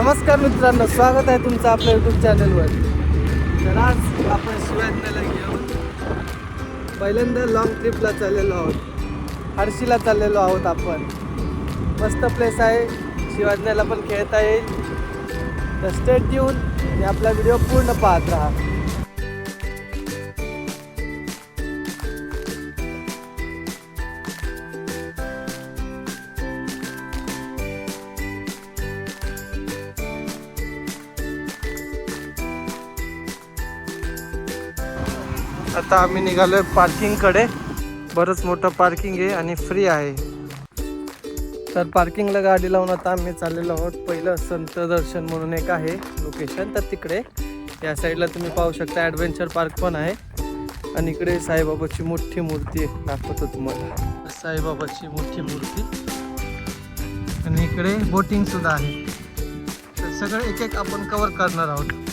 नमस्कार मित्रांनो स्वागत आहे तुमचं आपल्या यूट्यूब चॅनलवर तर आज आपण शिवाजीला घेऊन पहिल्यांदा लॉंग ट्रिपला चाललेलो आहोत. हर्षीला चाललेलो आहोत आपण. मस्त प्लेस आहे. शिवाजीला पण खेळता येईल. तर स्टेट येऊन आणि आपला व्हिडिओ पूर्ण पाहत राहा. आता आम्ही निघालोय पार्किंगकडे बरंच मोठं पार्किंग आहे आणि फ्री आहे. तर पार्किंगला गाडी लावून आता आम्ही चाललेलो आहोत. पहिलं संत दर्शन म्हणून एक आहे लोकेशन तर तिकडे या साईडला तुम्ही पाहू शकता ॲडव्हेंचर पार्क पण आहे. आणि इकडे साईबाबाची मोठी मूर्ती आहे. दाखवतो तुम्हाला. साईबाबाची मोठी मूर्ती. आणि इकडे बोटिंग सुद्धा आहे. तर सगळं एक एक आपण कवर करणार आहोत.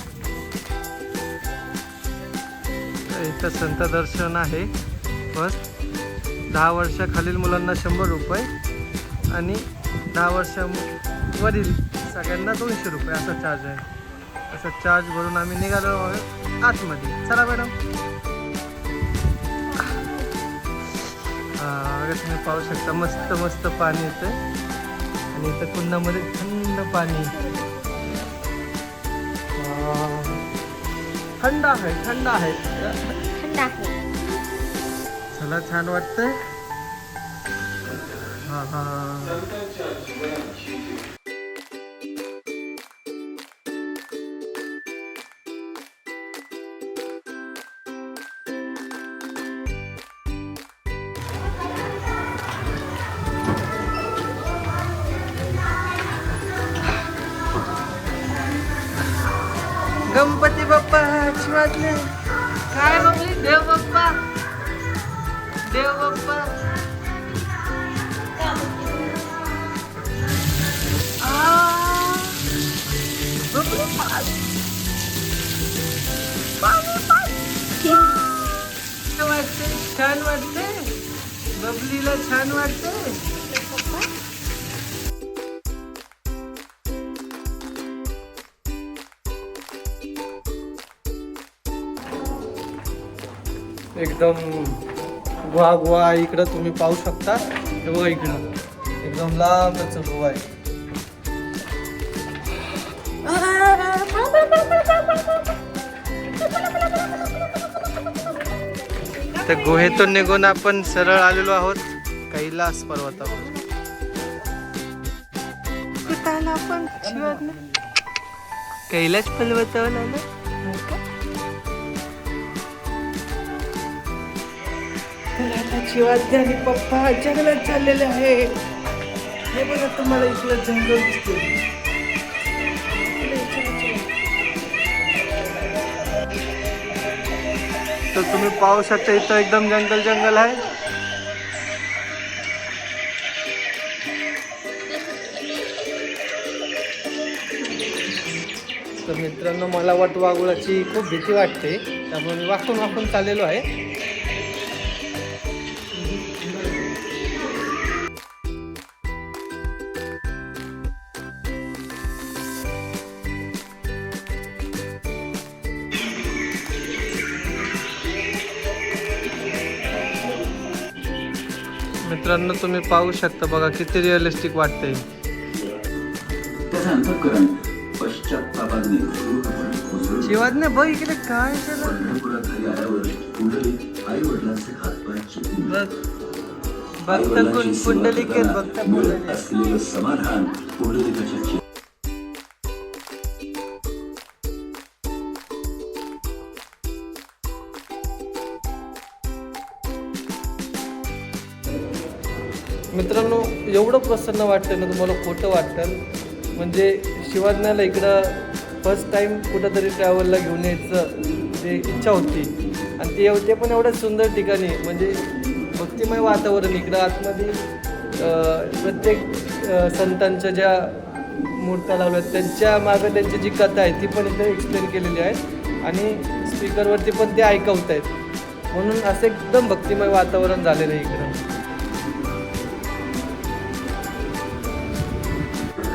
इथं संत दर्शन आहे. बस दहा वर्षाखालील मुलांना शंभर रुपये आणि दहा वर्षावरील सगळ्यांना दोनशे रुपये असा चार्ज आहे. असा चार्ज भरून आम्ही निघालो आहोत आतमध्ये. चला मॅडम. तुम्ही पाहू शकता मस्त मस्त पाणी येतं आणि इथं कुंडामध्ये थंड पाणी. थंड आहे थंड आहे थंड आहे चला छान वाटतंय. हा हा. गणपती बाप्पा. वाजले काय बघली देव बाप्पा? देव बाप्पा. वाटते छान वाटते. बबलीला छान वाटते. एकदम गुहा गुहा इकडं तुम्ही पाहू शकता. हे बघा इकडं. एकदम लांबच गुहा आहे. त्या गुहेतून निघून आपण सरळ आलेलो आहोत. कैलास पर्वतावर. आपण? कैलास पर्वतावर आलो? तर आता शिवाजी आणि पप्पा जंगलात चाललेले आहे. हे बघा तुम्हाला इकडं जंगल दिसते तर तुम्ही पाहू शकता इथं एकदम जंगल जंगल आहे. तर मित्रांनो मला वाट वाघुळाची खूप भीती वाटते. त्यामुळे मी वाकून वाकून चाललेलो आहे. मित्रांनो तुम्ही पाहू शकता बघा किती रिअलिस्टिक कोसळून शिवाजने बघ इकडे काय केलं. पंढरपुरात घरी आल्यावर पुंडलिक एवढं वाटतं ना तुम्हाला खोटं वाटतं. म्हणजे शिवाज्ञाला इकडं फर्स्ट टाईम कुठंतरी ट्रॅव्हलला घेऊन यायचं ते इच्छा होती. आणि ते ते पण एवढ्या सुंदर ठिकाणी म्हणजे भक्तिमय वातावरण इकडं. आतमध्ये प्रत्येक संतांच्या ज्या मूर्त्या लावल्या आहेत, त्यांच्या मागं त्यांची जी कथा आहे ती पण इथे एक्सप्लेन केलेली आहे. आणि स्पीकरवरती पण ते ऐकवत आहेत म्हणून असं एकदम भक्तिमय वातावरण झालेलं आहे इकडं.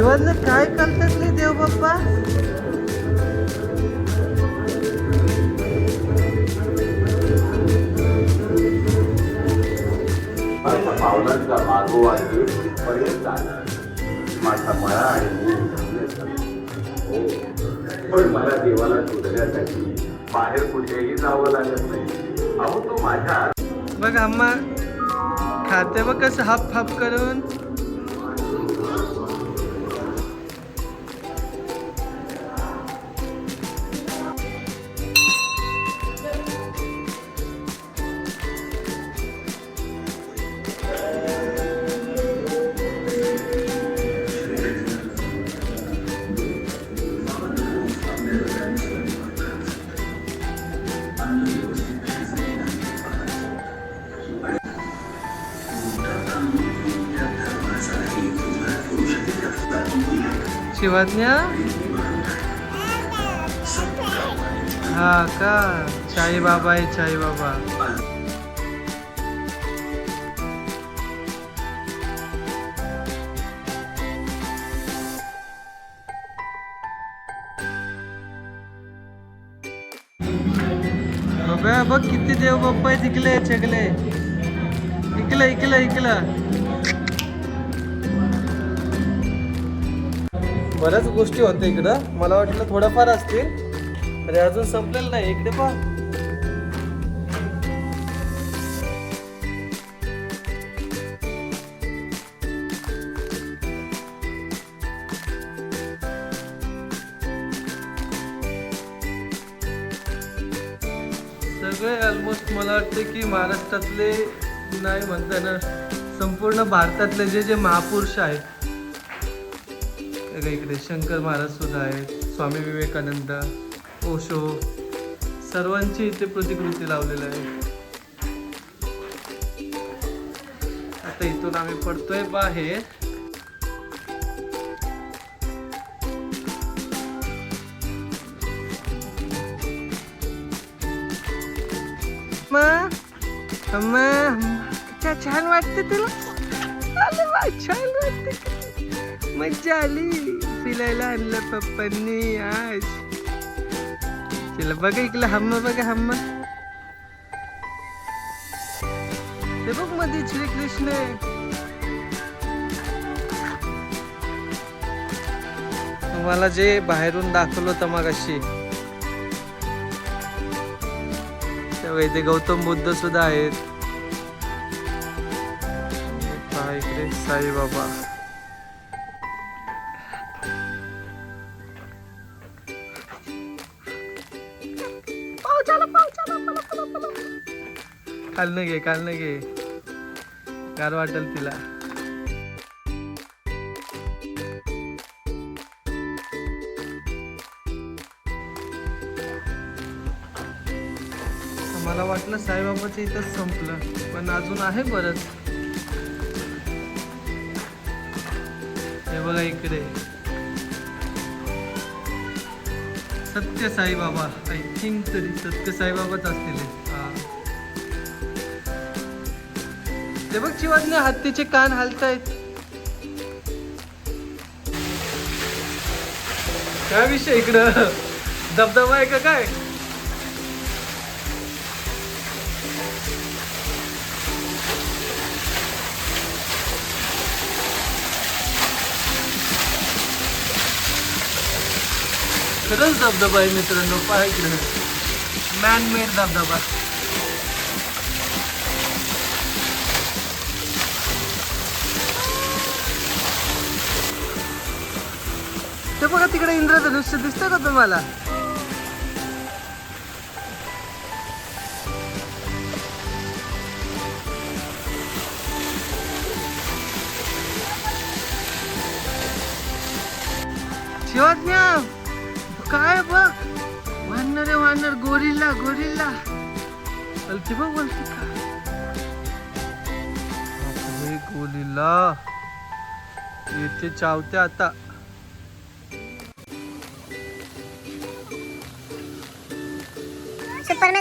शिवाजला काय करतात रे देव बाप्पा? पावलांचा मागोवा पर्यंत माझा मळा आणि हो. पण मला देवाला शोधण्यासाठी बाहेर कुठेही जावं लागत नाही. अहो तो माझ्या बघ आम्हा खाते बघ कसं हाफ हाफ करून. शिवाज्ञा? हा का? साई बाबा आहे साई बाबा बघ किती देव बाप्पा आहेत इकले छगले इकलं इकलं इकलं बऱ्याच गोष्टी होत्या इकडं. मला वाटलं थोड्याफार असतील अरे अजून संपलेलं नाही. इकडे पण सगळे ऑलमोस्ट मला वाटते की महाराष्ट्रातले नाही म्हणता येणार संपूर्ण भारतातले जे जे महापुरुष आहेत बघा इकडे शंकर महाराज सुद्धा आहेत स्वामी विवेकानंद ओशो सर्वांची इथे प्रतिकृती लावलेली आहे आता इथून आम्ही पडतोय बाहेर. छान वाटते तुला? छान वाटते. मज्जा आली फिरायला आणलं पप्पांनी आज. तिला बघा इकडं हम्मा बघा हम्मा. ते बघमध्ये श्रीकृष्ण आहे. तुम्हाला जे बाहेरून दाखवलं होतं मग अशी तेव्हा इथे गौतम बुद्ध सुद्धा आहेत. साईबाबा. खालनं घे खालनं घे. गार वाटेल तिला. मला वाटलं साईबाबाचं इथंच संपलं पण अजून आहे बरंच हे बघा इकडे. सत्य साईबाबा आय थिंक तरी सत्य साईबाबाच असतील. हे. बघ शिवाजने हत्तीचे कान हलतायत. काय विषय इकडं? धबधबा आहे का काय? खरंच धबधबा आहे मित्रांनो पहा इकडे. मॅन मेड धबधबा तिकडे इंद्रधनुष्य दिसतं का तुम्हाला? शिवाज्ञा काय बघ वाढणार रे वाढणार गोरिल्ला गोरिल्ला. चलते बघ बोलते का? बापरे, येते चावते आता.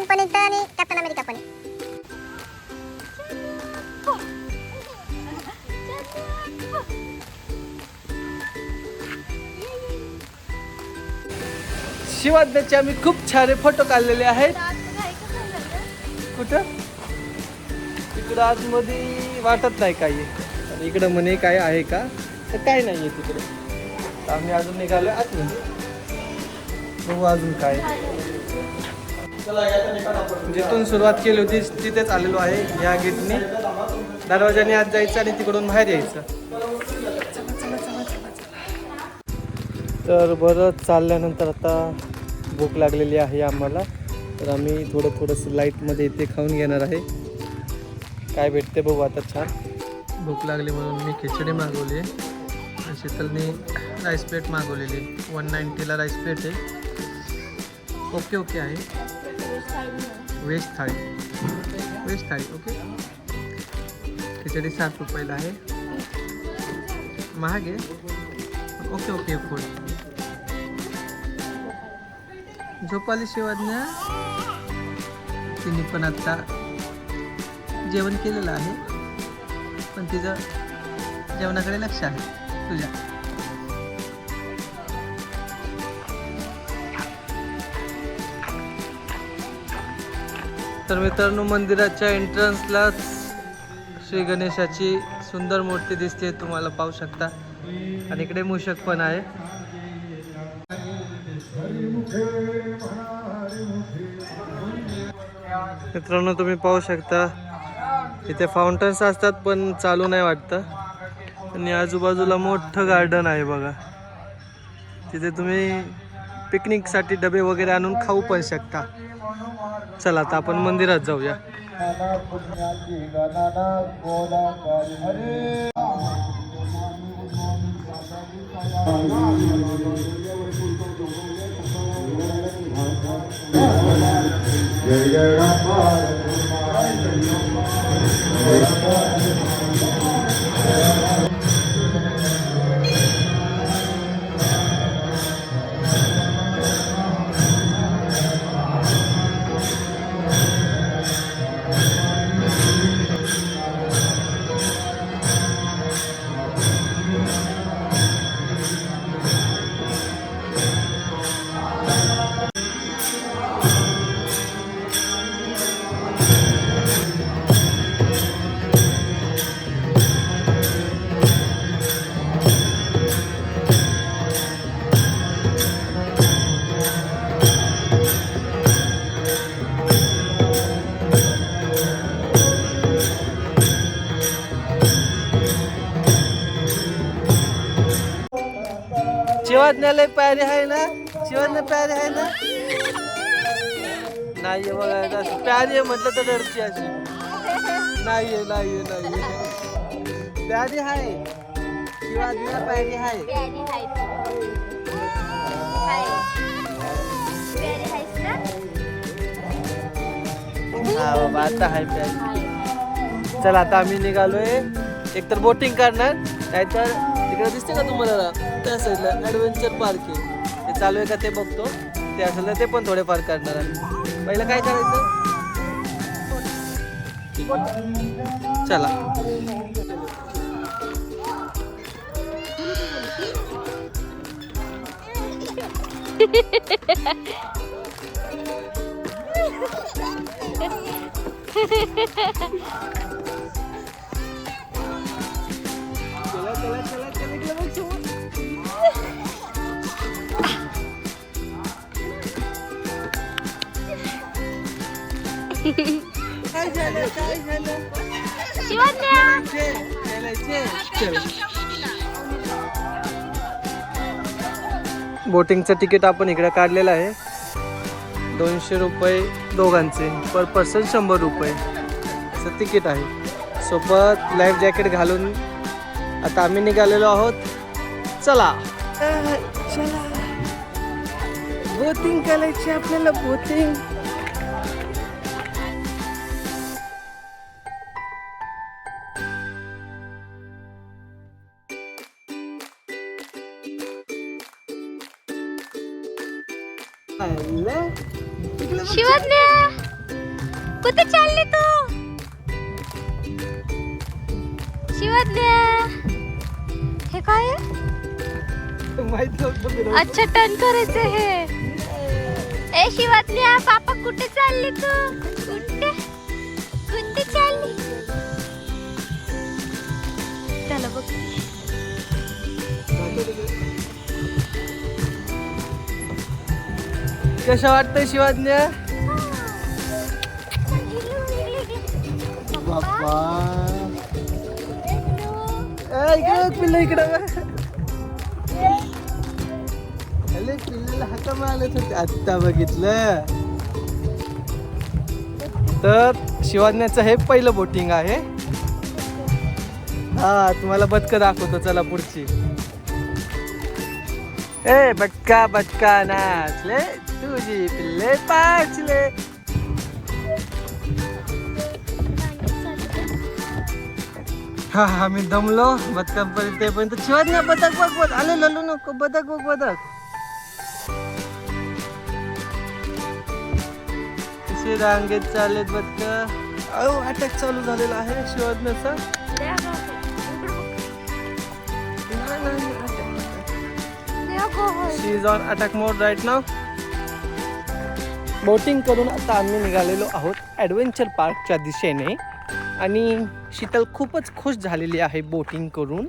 पण येतं आणि कॅप्टन अमेरिका पण शिवाज्ञाचे आम्ही खूप छान फोटो काढलेले आहेत. कुठं? तिकडं आतमध्ये वाटत नाही काही. आणि इकडं म्हणे काय आहे का? तर काय नाही आहे तिकडे. आम्ही अजून निघालो आतमध्ये. बघू अजून काय जिथून सुरुवात केली होती तिथेच आलेलो आहे या गेटने. दरवाजाने आत जायचं आणि तिकडून बाहेर यायचं. तर बरं चालल्यानंतर आता भूक लागलेली आहे आम्हाला. तर आम्ही थोडं थोडंसं लाईटमध्ये इथे खाऊन घेणार आहे. काय भेटते बघू आता छान. भूक लागली म्हणून मी खिचडी मागवली आहे. शीतलने राईस प्लेट मागवलेली वन नाईन्टीला राईस प्लेट आहे. ओके ओके आहे. व्हेज थाळी. व्हेज थाळी ओके खिचडी साठ रुपयाला आहे. महाग आहे. ओके ओके फूड झोपाली शिवाज्ञा. तिने पण आता जेवण केलेलं आहे. पण तिचं जेवणाकडे लक्ष आहे. तुझ्या. तर मित्रांनो मंदिराच्या एंट्रन्सलाच श्री गणेशाची सुंदर मूर्ती दिसते तुम्हाला पाहू शकता. आणि इकडे मूषक पण आहे. मित्रांनो तुम्ही पाहू शकता इथे फाउंटन्स असतात पण चालू नाही वाटतं. आणि आजूबाजूला मोठं गार्डन आहे बघा. तिथे तुम्ही पिकनिकसाठी डबे वगैरे आणून खाऊ पण शकता. चला आता आपण मंदिरात जाऊया. शिवाज्ञालय प्यारे आहे ना? शिवाज्ञा प्यारे आहे ना? नाहीये बघा प्यारी आहे म्हटलं तर रडते अशी. नाहीये नाहीये नाहीये. प्यारी आहे. शिवाज्ञा प्यारी आहे. हाय. हाय हा बाबा आता आहे प्यारी. चला आता आम्ही निघालोय. एकतर बोटिंग करणार नाहीतर तिकडे दिसते का तुम्हाला? त्या साईडला ॲडव्हेंचर पार्क आहे. ते चालू आहे का ते बघतो. ते असेल तर ते पण थोडेफार करणार आहे. पहिलं काय करायचं? चला चला. काय झालं काय झालं शिवन्या. खेळायचे खेळायचे बोटिंगचं तिकीट आपण इकडे काढलेलं आहे. दोनशे रुपये दोघांचे. पर पर्सन शंभर रुपये. असं तिकीट आहे. सोबत लाईफ जॅकेट घालून आता आम्ही निघालेलो आहोत. चला. चला. बोटिंग करायची आपल्याला बोटिंग अच्छा टर्न करायचं हे ए शिवज्ञ पापा कुठे चालली तू? कुठे? कुठे चालली? चला बघ. कसं वाटतंय शिवाज्ञ? बाप्पा इकडे पिल्लं इकडे पिल्ले पिल्लेला हाका मारले होते. आत्ता बघितलं. तर शिवाज्ञाचं हे पहिलं बोटिंग आहे. हा तुम्हाला बदक दाखवतो चला पुढची. ए बटका बटका नाचले तुझी पिल्ले पाचले. हा हा मी दमलो बदकापर्यंत ते पण. ना बदक बघ बघ आले ललू नको बदक बघ बदक. कसे रांगेत चाललेत बदक अहो अटॅक चालू झालेला आहे शिवाजनाचा she is on attack mode right now boating करून आता आम्ही निघालेलो आहोत ॲडव्हेंचर पार्कच्या दिशेने. आणि शीतल खूपच खुश झालेली आहे बोटिंग करून.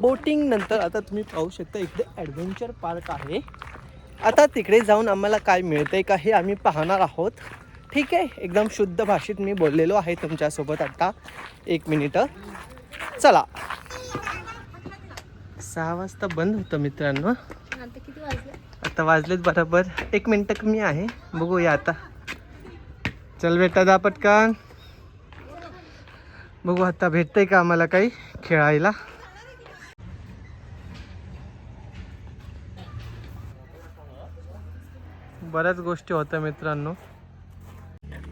बोटिंग नंतर आता तुम्ही पाहू शकता इकडे ॲडव्हेंचर पार्क आहे. आता तिकडे जाऊन आम्हाला काय मिळतंय का हे आम्ही पाहणार आहोत. ठीक आहे एकदम शुद्ध भाषेत मी बोललेलो आहे तुमच्यासोबत आता. एक मिनिटं. चला. सहा वाजता बंद होतं मित्रांनो. आता वाजलेत बरोबर. एक मिनटं कमी आहे. बघूया आता. चल बेटा दा पटकन. बघू आता भेटतंय का आम्हाला काही खेळायला? बऱ्याच गोष्टी होत्या मित्रांनो.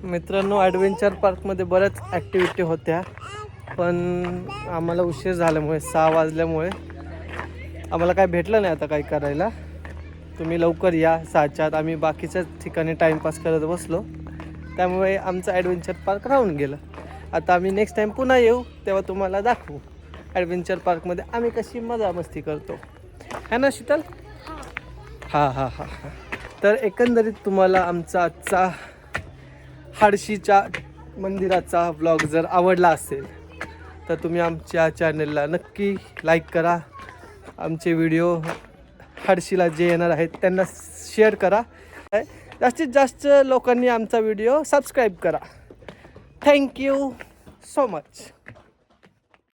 मित्रांनो ॲडव्हेंचर पार्कमध्ये बऱ्याच ॲक्टिव्हिटी होत्या. पण आम्हाला उशीर झाल्यामुळे सहा वाजल्यामुळे आम्हाला काय भेटलं नाही आता काही करायला. तुम्ही लवकर या सहाच्या आत. आम्ही बाकीच्याच ठिकाणी टाईमपास करत बसलो. त्यामुळे आमचं ॲडव्हेंचर पार्क राहून गेलं. आता आम्ही नेक्स्ट टाईम पुन्हा येऊ तेव्हा तुम्हाला दाखवू. ॲडव्हेंचर पार्कमध्ये आम्ही कशी मजा मस्ती करतो. है ना शीतल? हां हां हां हां. तर एकंदरीत तुम्हाला आमचा आजचा हाडशीच्या मंदिराचा व्लॉग जर आवडला असेल तर तुम्ही आमच्या चॅनलला नक्की लाईक करा. आमचे व्हिडिओ हाडशीला जे येणार आहेत त्यांना शेअर करा. जास्तीत जास्त लोकांनी आमचा व्हिडिओ सबस्क्राईब करा. Thank you so much